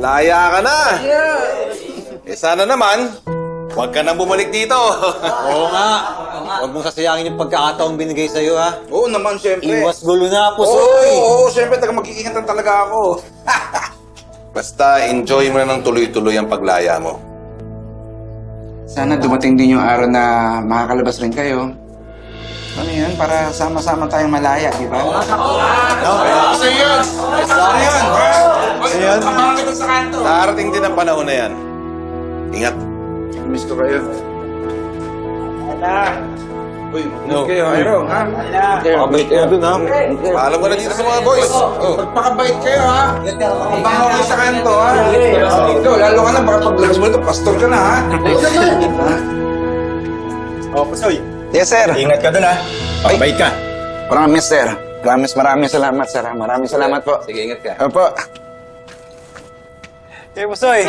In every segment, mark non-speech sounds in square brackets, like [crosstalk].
Laya ka na. Eh sana naman, huwag ka nang bumalik dito. [laughs] Oo nga. Huwag mong sasayangin yung pagkakataong binigay sa'yo, ha? Oo naman, siyempre. Iwas gulo na, pusoy! oo, oo, siyempre, taga mag-iingat talaga ako. [laughs] Basta enjoy mo na ng tuloy-tuloy ang paglaya mo. Sana dumating din yung araw na makakalabas rin kayo. Ano yan? Para sama-sama tayong malaya, di ba? Kasi yun! Kasi Darating din ang panahon na yan. Ingat. Miss ko kayo. Uy, No. kayo, Aero, ha? Pakabait kayo dun, ha? Paalam ka na dito sa mga boys. Oh. Magpakabait kayo, ha? Mabaho kayo sa kanto, ha? Ikaw, lalo ka na, baka paglabas mo ito, pastor ka na, ha? [laughs] Oh, Pusoy. Yes, sir. Ingat ka dun, ha? Pakabait ka. Promise, sir. Promise, maraming salamat, sir. Maraming salamat po. Sige, ingat ka. Opo. Eh, Pusoy. [laughs]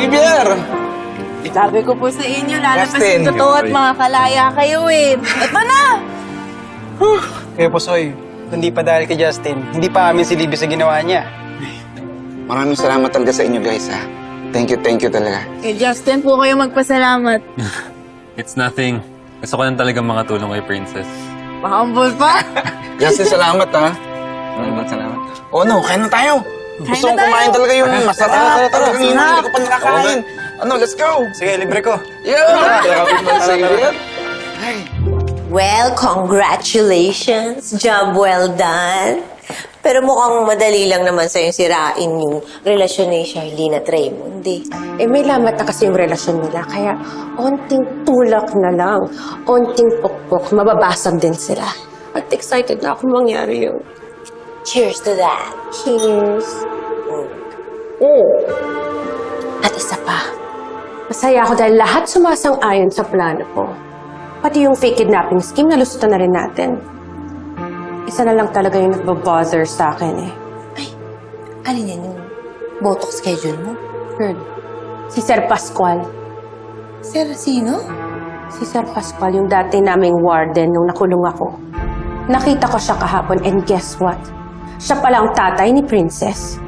Rivier! Sabi ko po sa inyo, lalabas Justin. yung totoo at mga kalaya kayo eh. Ito na! Eh, Pusoy. Hindi pa dahil kay Justin. Hindi pa amin si Libby sa ginawa niya. Maraming salamat talaga sa inyo, guys, ha? Thank you, thank you talaga. Kay Justin po kayo magpasalamat. [laughs] It's nothing. Gusto ko lang talaga makatulong kay Princess. Mahambol pa. Justin, salamat, ha? Salamat, salamat. Oh, no, kain na tayo. Gusto kong kumain talaga yung masarap. Tara, tara, Kanina, hindi ko pa nakakain. Ano, let's go. Sige, libre ko. Yeah! Well, congratulations. Job well done. Pero mukhang madali lang naman sa'yo sirain yung relasyon ni Charlene at Raymond, eh. Eh, may lamat na kasi yung relasyon nila. Kaya, onting tulak na lang, onting pukpok, mababasag din sila. At excited na ako mangyari yun. Cheers to that. Cheers! Oh. At isa pa, masaya ako dahil lahat sumasang-ayon sa plano ko. Pati yung fake kidnapping scheme, nalusutan na rin natin. Isa na lang talaga yung nagbabother sa akin eh. Alin yan yung botox schedule mo? Girl, si Sir Pascual. Sir, sino? Si Sir Pascual, yung dati naming warden nung nakulong ako. Nakita ko siya kahapon and guess what? Siya pala ang tatay ni Princess.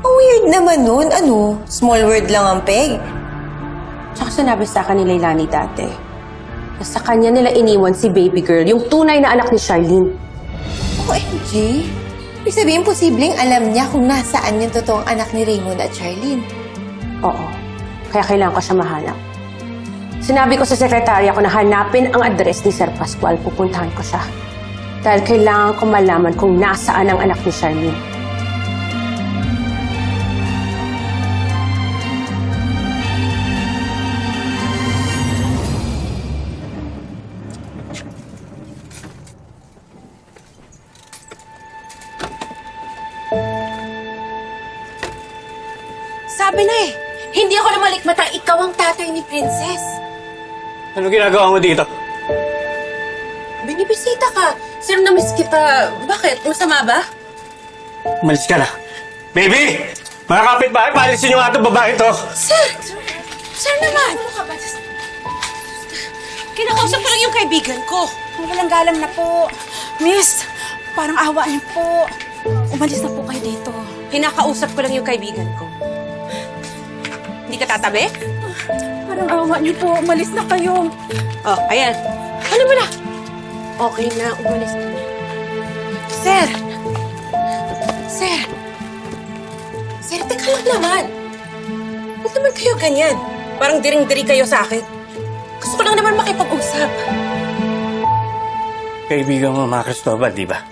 Ang weird naman nun. Ano? Small word lang ang peg. Tsaka sinabi sa akin ni Leilani dati na sa kanya nila iniwan si baby girl, yung tunay na anak ni Charlene. OMG. Ibig sabihin, posibleng alam niya kung nasaan yung totoong anak ni Raymond at Charlene. Oo. Kaya kailangan ko siya mahanap. Sinabi ko sa sekretarya ko na hanapin ang address ni Sir Pascual. Pupuntahan ko siya. Dahil kailangan ko malaman kung nasaan ang anak ni Charlene. Sabi na eh, hindi ako namalikmatang ikaw ang tatay ni Princess. Ano ginagawa mo dito? Binibisita ka. Sir, namiss kita. Bakit? Masama ba? Umalis ka na. Baby! Mga kapitbahay, paalisin niyo nga itong babae to. Sir! Sir naman! Kinakausap ko lang yung kaibigan ko. Walang galang na po. Miss, parang awa niyo po. Umalis na po kayo dito. Kinakausap ko lang yung kaibigan ko. Hindi ka tatabi? Parang awa niyo po. Umalis na kayo. Oh, ayan. Ano mo na? Okay na, umalis ka na. Sir! Sir! Sir, teka lang naman. Ba't naman kayo ganyan? Parang diring-diri kayo sa akin. Gusto ko lang naman makipag-usap. Kaibigan mo mga Cristobal, di ba?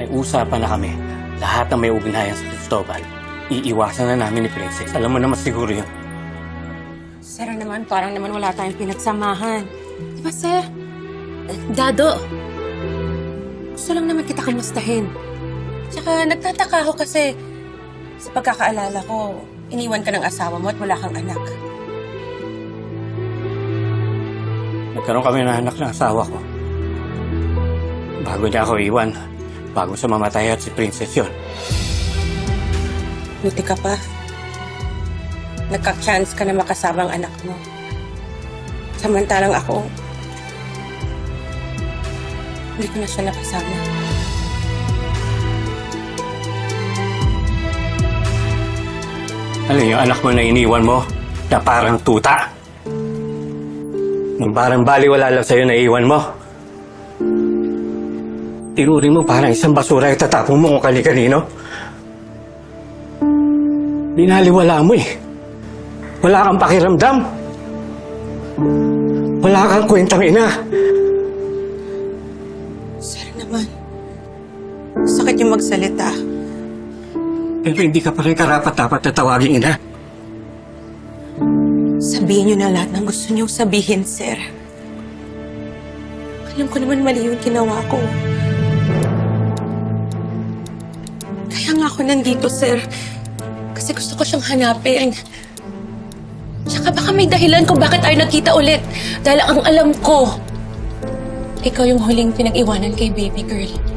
May usapan na kami. Lahat ng may ugnayan sa Cristobal, iiwasan na namin ni Princess. Alam mo naman siguro yun. Sir naman, parang naman wala tayong pinagsamahan. Di ba, sir? Dado, gusto lang naman kita kamustahin. Tsaka nagtataka ako kasi sa pagkakaalala ko, iniwan ka ng asawa mo at wala kang anak. Nagkaroon kami ng anak ng asawa ko. Bago niya ako iwan, bago sa mamatay at si Princess yun. Buti ka pa. Nagka-chance ka na makasama ang anak mo. Samantalang ako, hindi ko na siya nakasama. Ano yung anak mo na iniwan mo na parang tuta? Nung parang baliwala lang sa'yo na iwan mo. Tinuring mo parang isang basura yung tatapong mo kung kani-kanino. Binaliwala mo eh. Wala kang pakiramdam. Wala kang kwentang ina. Naman, sakit yung magsalita. Pero hindi ka pa rin karapat-dapat na tawaging ina. Sabihin niyo na lahat ng gusto niyong sabihin, sir. Alam ko naman mali yung ginawa ko. Kaya nga ako nandito, sir. Kasi gusto ko siyang hanapin. Tsaka baka may dahilan kung bakit tayo nagkita ulit. Dahil ang alam ko, ikaw yung huling pinag-iwanan kay baby girl.